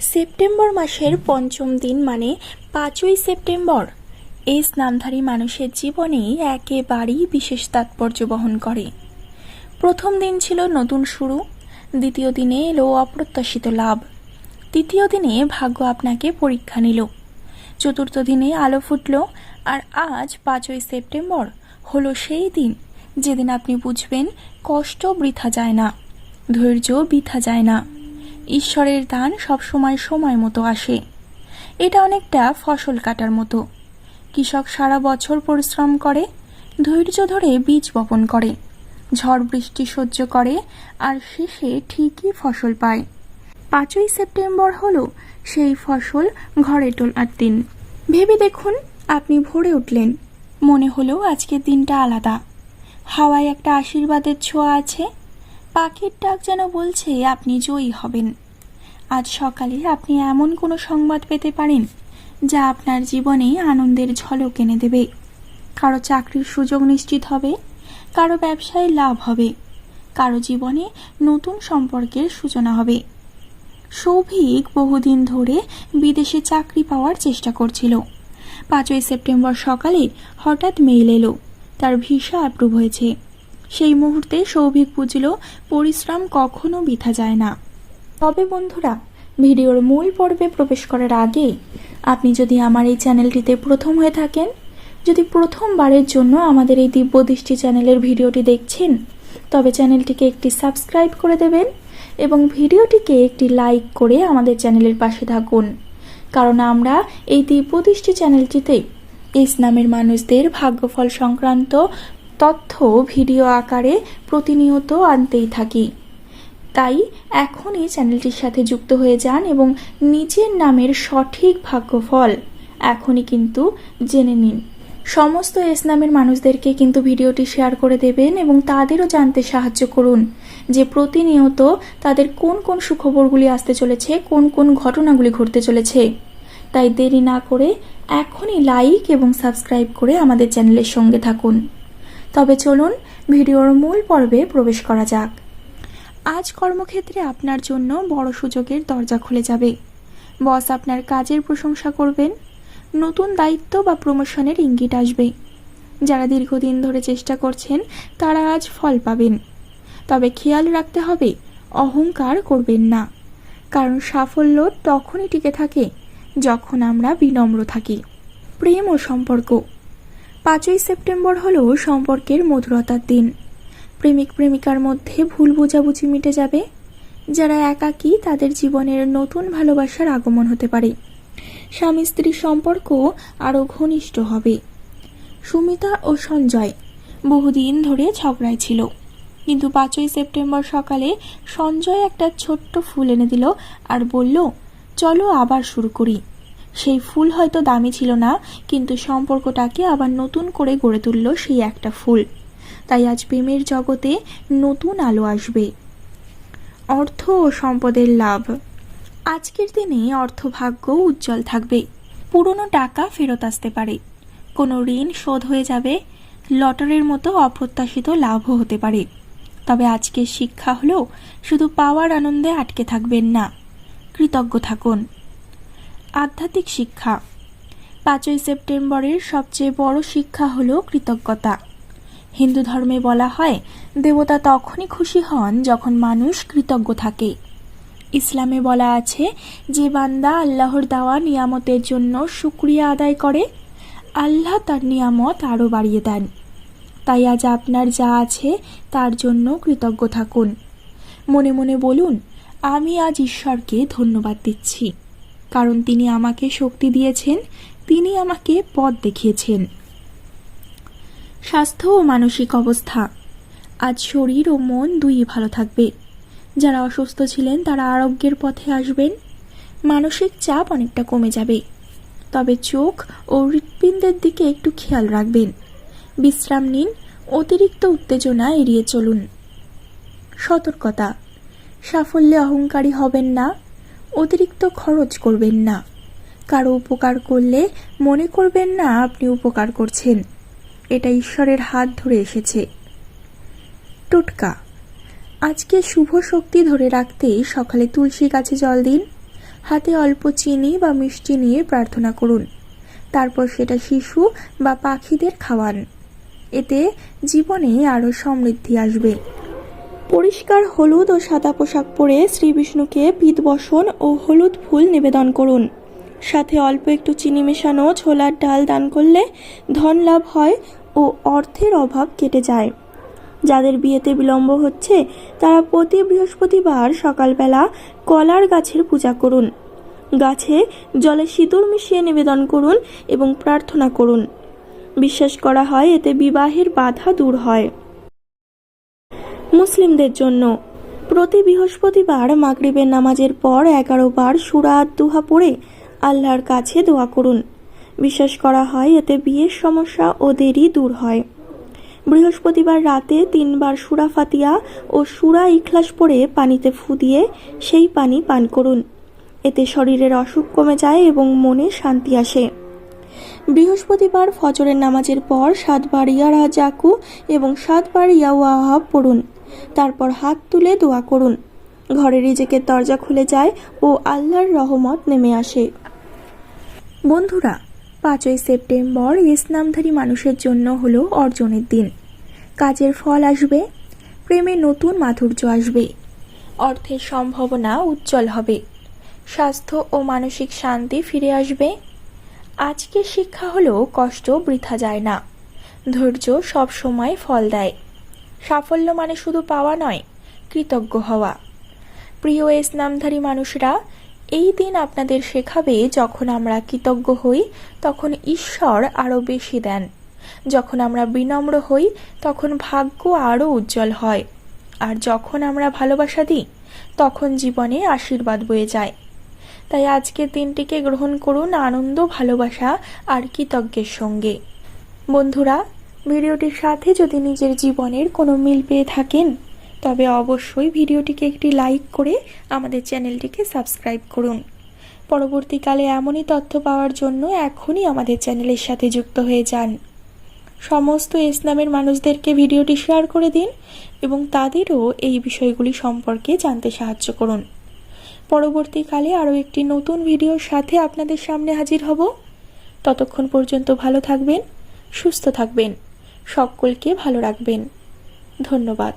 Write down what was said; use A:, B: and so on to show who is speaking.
A: September মাসের পঞ্চম দিন মানে পাঁচই সেপ্টেম্বর। এই স্নামধারী মানুষের জীবনে একেবারেই বিশেষ তাৎপর্য বহন করে। প্রথম দিন ছিল নতুন শুরু, দ্বিতীয় দিনে এলো অপ্রত্যাশিত লাভ। তৃতীয় দিনে ভাগ্য আপনাকে পরীক্ষা নিল। চতুর্থ দিনে আলো ফুটল, আর আজ পাঁচই সেপ্টেম্বর হলো সেই দিন যেদিন আপনি বুঝবেন কষ্ট বৃথা যায় না, ধৈর্য বৃথা যায় না। ঈশ্বরের দান সবসময় সময় মতো আসে। এটা অনেকটা ফসল কাটার মতো। কৃষক সারা বছর পরিশ্রম করে, ধৈর্য ধরে বীজ বপন করে, ঝড় বৃষ্টি সহ্য করে আর শেষে ঠিকই ফসল পায়। পাঁচই সেপ্টেম্বর হলো সেই ফসল ঘরে তোলার দিন। ভেবে দেখুন, আপনি ভোরে উঠলেন। মনে হলো আজকের দিনটা আলাদা। হাওয়ায় একটা আশীর্বাদের ছোঁয়া আছে। পাখির ডাক যেন বলছে, আপনি জয়ী হবেন। আজ সকালে আপনি এমন কোনো সংবাদ পেতে পারেন, যা আপনার জীবনে আনন্দের ঝলক এনে দেবে। কারও চাকরির সুযোগ নিশ্চিত হবে, কারও ব্যবসায় লাভ হবে, কারও জীবনে নতুন সম্পর্কের সূচনা হবে। সৌভিক বহুদিন ধরে বিদেশে চাকরি পাওয়ার চেষ্টা করছিল। পাঁচই সেপ্টেম্বর সকালে হঠাৎ মেইল এলো, তার ভিসা অ্যাপ্রুভ হয়েছে। সেই মুহূর্তে সৌভিক বুঝল, পরিশ্রম কখনো বৃথা যায় না। তবে বন্ধুরা, ভিডিওর মূল পর্বে প্রবেশ করার আগে, আপনি যদি আমার এই চ্যানেলটিতে প্রথম হয়ে থাকেন, যদি প্রথমবারের জন্য আমাদের এই দিব্যদৃষ্টি চ্যানেলের ভিডিওটি দেখছেন, তবে চ্যানেলটিকে একটি সাবস্ক্রাইব করে দেবেন এবং ভিডিওটিকে একটি লাইক করে আমাদের চ্যানেলের পাশে থাকুন। কারণ আমরা এই দিব্যদৃষ্টি চ্যানেলটিতে ইসলামের মানুষদের ভাগ্যফল সংক্রান্ত তথ্য ভিডিও আকারে প্রতিনিয়ত আনতেই থাকি। তাই এখনই চ্যানেলটির সাথে যুক্ত হয়ে যান এবং নিজের নামের সঠিক ভাগ্যফল এখনই কিন্তু জেনে নিন। সমস্ত ইসলামের মানুষদেরকে কিন্তু ভিডিওটি শেয়ার করে দেবেন এবং তাদেরও জানতে সাহায্য করুন যে প্রতিনিয়ত তাদের কোন কোন সুখবরগুলি আসতে চলেছে, কোন কোন ঘটনাগুলি ঘটতে চলেছে। তাই দেরি না করে এখনই লাইক এবং সাবস্ক্রাইব করে আমাদের চ্যানেলের সঙ্গে থাকুন। তবে চলুন ভিডিওর মূল পর্বে প্রবেশ করা যাক। আজ কর্মক্ষেত্রে আপনার জন্য বড় সুযোগের দরজা খুলে যাবে। বস আপনার কাজের প্রশংসা করবেন। নতুন দায়িত্ব বা প্রমোশনের ইঙ্গিত আসবে। যারা দীর্ঘদিন ধরে চেষ্টা করছেন, তারা আজ ফল পাবেন। তবে খেয়াল রাখতে হবে, অহংকার করবেন না। কারণ সাফল্য তখনই টিকে থাকে, যখন আমরা বিনম্র থাকি। প্রেম ও সম্পর্ক পাঁচই সেপ্টেম্বর হলো সম্পর্কের মধুরতার দিন। প্রেমিক প্রেমিকার মধ্যে ভুল বোঝাবুঝি মিটে যাবে। যারা একাকী, তাদের জীবনের নতুন ভালোবাসার আগমন হতে পারে। স্বামী স্ত্রীর সম্পর্ক আরও ঘনিষ্ঠ হবে। সুমিতা ও সঞ্জয় বহুদিন ধরে ঝগড়ায় ছিল। কিন্তু পাঁচই সেপ্টেম্বর সকালে সঞ্জয় একটা ছোট্ট ফুল এনে দিল আর বলল, চলো আবার শুরু করি। সেই ফুল হয়তো দামি ছিল না, কিন্তু সম্পর্কটাকে আবার নতুন করে গড়ে তুলল সেই একটা ফুল। তাই আজ প্রেমের জগতে নতুন আলো আসবে। অর্থ ও সম্পদের লাভ। আজকের দিনে অর্থভাগ্য উজ্জ্বল থাকবে। পুরনো টাকা ফেরত আসতে পারে। কোনো ঋণ শোধ হয়ে যাবে। লটারির মতো অপ্রত্যাশিত লাভও হতে পারে। তবে আজকের শিক্ষা হলো, শুধু পাওয়ার আনন্দে আটকে থাকবেন না। কৃতজ্ঞ থাকুন। আধ্যাত্মিক শিক্ষা। পাঁচই সেপ্টেম্বরের সবচেয়ে বড় শিক্ষা হল কৃতজ্ঞতা। হিন্দু ধর্মে বলা হয়, দেবতা তখনই খুশি হন যখন মানুষ কৃতজ্ঞ থাকে। ইসলামে বলা আছে, যে বান্দা আল্লাহর দেওয়া নিয়ামতের জন্য শুক্রিয়া আদায় করে, আল্লাহ তার নিয়ামত আরও বাড়িয়ে দেন। তাই আজ আপনার যা আছে তার জন্য কৃতজ্ঞ থাকুন। মনে মনে বলুন, আমি আজ ঈশ্বরকে ধন্যবাদ দিচ্ছি। কারণ তিনি আমাকে শক্তি দিয়েছেন, তিনি আমাকে পথ দেখিয়েছেন। স্বাস্থ্য ও মানসিক অবস্থা। আজ শরীর ও মন দুই ভালো থাকবে। যারা অসুস্থ ছিলেন, তারা আরোগ্যের পথে আসবেন। মানসিক চাপ অনেকটা কমে যাবে। তবে চোখ ও হৃৎপিণ্ডের দিকে একটু খেয়াল রাখবেন। বিশ্রাম নিন, অতিরিক্ত উত্তেজনা এড়িয়ে চলুন। সতর্কতা। সাফল্যে অহংকারী হবেন না। অতিরিক্ত খরচ করবেন না। কারও উপকার করলে মনে করবেন না আপনি উপকার করছেন। এটা ঈশ্বরের হাত ধরে এসেছে। টোটকা। আজকে শুভ শক্তি ধরে রাখতে সকালে তুলসী গাছে জল দিন। হাতে অল্প চিনি বা মিষ্টি নিয়ে প্রার্থনা করুন। তারপর সেটা শিশু বা পাখিদের খাওয়ান। এতে জীবনে আরও সমৃদ্ধি আসবে। পরিষ্কার হলুদ ও সাদা পোশাক পরে শ্রী বিষ্ণুকে পিতবসন ও হলুদ ফুল নিবেদন করুন। সাথে অল্প একটু চিনি মেশানো ছোলার ডাল দান করলে ধন লাভ হয় ও অর্থের অভাব কেটে যায়। যাদের বিয়েতে বিলম্ব হচ্ছে, তারা প্রতি বৃহস্পতিবার সকালবেলা কলার গাছের পূজা করুন। গাছে জলে সিঁদুর মিশিয়ে নিবেদন করুন এবং প্রার্থনা করুন। বিশ্বাস করা হয় এতে বিবাহের বাধা দূর হয়। মুসলিমদের জন্য। প্রতি বৃহস্পতিবার মাগরিবের নামাজের পর এগারো বার সুরা দুহা পড়ে আল্লাহর কাছে দোয়া করুন। বিশ্বাস করা হয়, এতে বিয়ের সমস্যা ও দেরি দূর হয়। বৃহস্পতিবার রাতে তিনবার সুরা ফাতিয়া ও সুরা ইখলাস পরে পানিতে ফু দিয়ে সেই পানি পান করুন। এতে শরীরের অসুখ কমে যায় এবং মনে শান্তি আসে। বৃহস্পতিবার ফজরের নামাজের পর সাতবার ইয়ারা জাকু এবং সাতবার ইয়াওয়াহাব পড়ুন। তারপর হাত তুলে দোয়া করুন। ঘরে রিজেকের দরজা খুলে যায় ও আল্লাহর রহমত নেমে আসে। বন্ধুরা, পাঁচই সেপ্টেম্বর ইসলামধারী মানুষের জন্য হলো অর্জনের দিন। কাজের ফল আসবে, প্রেমে নতুন মাধুর্য আসবে। অর্থের সম্ভাবনা উজ্জ্বল হবে। স্বাস্থ্য ও মানসিক শান্তি ফিরে আসবে। আজকের শিক্ষা হলেও কষ্ট বৃথা যায় না। ধৈর্য সব সময় ফল দেয়। সাফল্য মানে শুধু পাওয়া নয়, কৃতজ্ঞ হওয়া। প্রিয় ইসলামধারী মানুষরা, এই দিন আপনাদের শেখাবে যখন আমরা কৃতজ্ঞ হই, তখন ঈশ্বর আরও বেশি দেন। যখন আমরা বিনম্র হই, তখন ভাগ্য আরও উজ্জ্বল হয়। আর যখন আমরা ভালোবাসা দিই, তখন জীবনে আশীর্বাদ বয়ে যায়। তাই আজকের দিনটিকে গ্রহণ করুন আনন্দ, ভালোবাসা আর কৃতজ্ঞের সঙ্গে। বন্ধুরা ভিডিওটির সাথে যদি নিজের জীবনের কোনো মিল পেয়ে থাকেন, তবে অবশ্যই ভিডিওটিকে একটি লাইক করে আমাদের চ্যানেলটিকে সাবস্ক্রাইব করুন। পরবর্তীকালে এমনই তথ্য পাওয়ার জন্য এখনই আমাদের চ্যানেলের সাথে যুক্ত হয়ে যান। সমস্ত ইসলামের মানুষদেরকে ভিডিওটি শেয়ার করে দিন এবং তাদেরও এই বিষয়গুলি সম্পর্কে জানতে সাহায্য করুন। পরবর্তীকালে আরও একটি নতুন ভিডিওর সাথে আপনাদের সামনে হাজির হব। ততক্ষণ পর্যন্ত ভালো থাকবেন, সুস্থ থাকবেন। সকলকে ভালো রাখবেন। ধন্যবাদ।